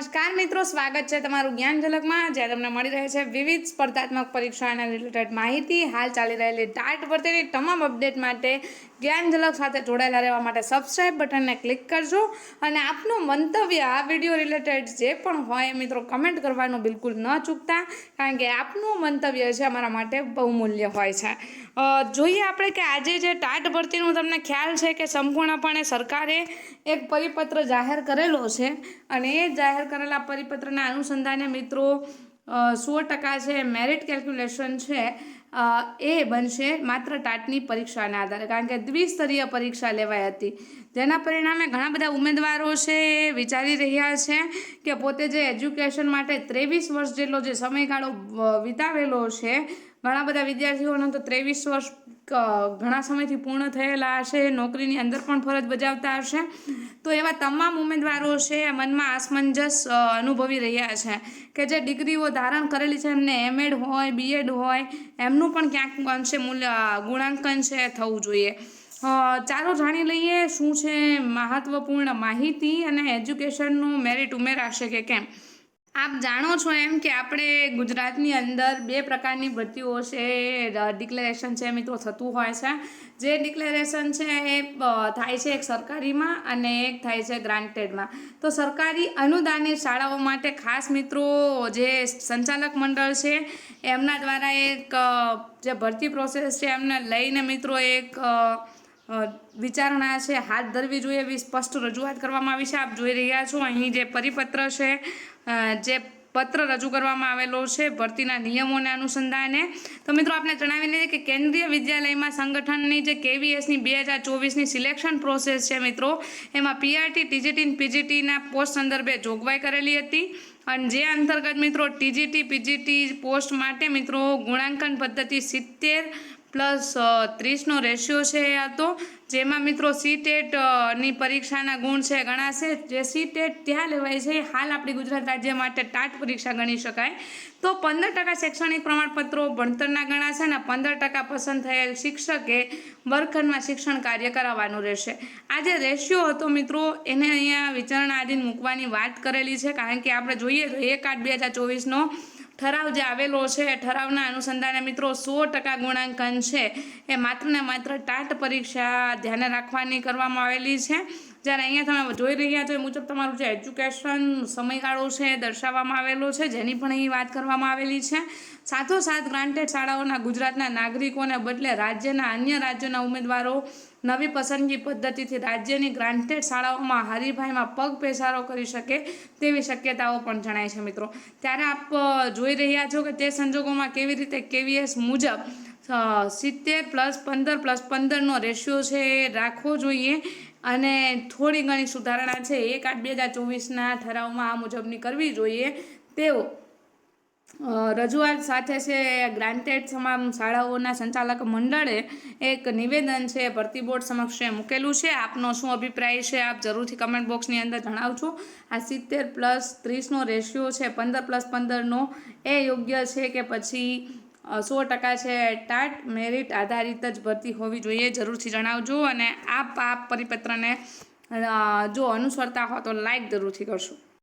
નમસ્કાર મિત્રો, સ્વાગત છે તમારું જ્ઞાન ઝલકમાં જ્યાં તમને મળી રહે છે વિવિધ સ્પર્ધાત્મક પરીક્ષાના રિલેટેડ માહિતી. હાલ ચાલી રહેલી ટાટ ભરતીની તમામ અપડેટ માટે જ્ઞાન ઝલક સાથે જોડાયેલા રહેવા માટે સબસ્ક્રાઈબ બટનને ક્લિક કરજો અને આપનું મંતવ્ય, આ વીડિયો રિલેટેડ જે પણ હોય મિત્રો કમેન્ટ કરવાનું બિલકુલ ન ચૂકતા, કારણ કે આપનું મંતવ્ય છે અમારા માટે બહુમૂલ્ય હોય છે. જોઈએ આપણે કે આજે જે ટાટ ભરતીનું તમને ખ્યાલ છે કે સંપૂર્ણપણે સરકારે એક પરિપત્ર જાહેર કરેલો છે અને એ જાહેર કરેલા પરિપત્રના અનુસંધાને મિત્રો સો ટકા છે મેરિટ કેલ્ક્યુલેશન છે એ બનશે માત્ર ટાટની પરીક્ષાના આધારે, કારણ કે દ્વિસ્તરીય પરીક્ષા લેવાઈ હતી. જેના પરિણામે ઘણા બધા ઉમેદવારો છે એ વિચારી રહ્યા છે કે પોતે જે એજ્યુકેશન માટે ત્રેવીસ વર્ષ જેટલો જે સમયગાળો વિતાવેલો છે, ઘણા બધા વિદ્યાર્થીઓનો તો ત્રેવીસ વર્ષ ઘણા સમયથી પૂર્ણ થયેલા હશે, નોકરીની અંદર પણ ફરજ બજાવતા હશે. તો એવા તમામ ઉમેદવારો છે મનમાં આસમંજસ અનુભવી રહ્યા છે કે જે ડિગ્રીઓ ધારણ કરેલી છે, એમને એમએડ હોય બીએડ હોય, એમનું પણ ક્યાંક અંશે મૂલ્ય ગુણાંકન છે, થવું જોઈએ. ચાલો જાણી લઈએ શું છે મહત્વપૂર્ણ માહિતી અને એજ્યુકેશનનું મેરિટ ઉમેરાશે કે કેમ. આપ જાણો છો એમ કે આપણે ગુજરાતની અંદર બે પ્રકારની ભરતીઓ છે. ડિક્લેરેશન છે મિત્રો, થતું હોય છે. જે ડિક્લેરેશન છે એ થાય છે એક સરકારીમાં અને એક થાય છે ગ્રાન્ટેડમાં તો સરકારી અનુદાનિત શાળાઓ માટે ખાસ મિત્રો જે સંચાલક મંડળ છે, એમના દ્વારા એક જે ભરતી પ્રોસેસ છે, એમને લઈને મિત્રો એક વિચારણા છે. હાથ ધરવી જોઈએ એવી સ્પષ્ટ રજૂઆત કરવામાં આવી છે. આપ જોઈ રહ્યા છો, અહીં જે પરિપત્ર છે જે પત્ર રજૂ કરવામાં આવેલો છે ભરતીના નિયમોને અનુસંધાને. તો મિત્રો આપણે જણાવી લઈએ કે કેન્દ્રીય વિદ્યાલયમાં સંગઠનની જે કેવીએસની બે હજાર ચોવીસની સિલેક્શન પ્રોસેસ છે મિત્રો, એમાં પીઆરટી, ટીજીટી પીજીટીના પોસ્ટ સંદર્ભે જોગવાઈ કરેલી હતી. અને જે અંતર્ગત મિત્રો ટીજીટી, પીજીટી પોસ્ટ માટે મિત્રો ગુણાંકન પદ્ધતિ સિત્તેર પ્લસ ત્રીસનો રેશિયો છે એ હતો જેમાં મિત્રો સી ટેટની પરીક્ષાના ગુણ છે ગણાશે જે સી ટેટ ત્યાં લેવાય છે. હાલ આપણી ગુજરાત રાજ્ય માટે ટાટ પરીક્ષા ગણી શકાય. તો પંદર ટકા શૈક્ષણિક પ્રમાણપત્રો ભણતરના ગણાશે અને પંદર ટકા પસંદ થયેલ શિક્ષકે વર્ગખંડમાં શિક્ષણ કાર્ય કરાવવાનું રહેશે. આ જે રેશિયો હતો મિત્રો, એને અહીંયા વિચારણા આધીન મૂકવાની વાત કરેલી છે. કારણ કે આપણે જોઈએ તો એક આઠ બે હજાર ચોવીસનો ઠરાવ જે આવેલો છે, ઠરાવના અનુસંધાને મિત્રો સો ટકા ગુણાંકન છે. એ માત્ર ને માત્ર ટાટ પરીક્ષા ધ્યાને રાખવાની કરવામાં આવેલી છે. જ્યારે અહીંયા તમે જોઈ રહ્યા છો એ મુજબ તમારું જે એજ્યુકેશન સમયગાળો છે એ દર્શાવવામાં આવેલો છે, જેની પણ અહીં વાત કરવામાં આવેલી છે. સાથોસાથ ગ્રાન્ટેડ શાળાઓના ગુજરાતના નાગરિકોને બદલે રાજ્યના અન્ય રાજ્યોના ઉમેદવારો નવી પસંદગી પદ્ધતિથી રાજ્યની ગ્રાન્ટેડ શાળાઓમાં હરીફાઈમાં પગ પેસારો કરી શકે તેવી શક્યતાઓ પણ જણાય છે મિત્રો. ત્યારે આપ જોઈ રહ્યા છો કે તે સંજોગોમાં કેવી રીતે કેવીએસ મુજબ સિત્તેર પ્લસ પંદર પ્લસ પંદરનો રેશિયો છે એ રાખવો જોઈએ. અને થોડી ઘણી સુધારણા છે. એક આઠ બે હજાર ચોવીસના ઠરાવમાં આ મુજબની કરવી જોઈએ. તેઓ રજૂઆત સાથે છે ગ્રાન્ટેડ તમામ શાળાઓના સંચાલક મંડળે એક નિવેદન છે, ભરતી બોર્ડ સમક્ષ મૂકેલું છે. આપનો શું અભિપ્રાય છે? આપ જરૂરથી કમેન્ટ બોક્સની અંદર જણાવજો. આ સિત્તેર પ્લસ ત્રીસનો રેશિયો છે, પંદર પ્લસ પંદરનો. એ યોગ્ય છે કે પછી સો ટકા છે ટાટ મેરિટ આધારિત જ ભરતી હોવી જોઈએ, જરૂરથી જણાવજો અને આપ પાપ પરિપત્રને જો અનુસરતા હો તો લાઈક જરૂરથી કરશો.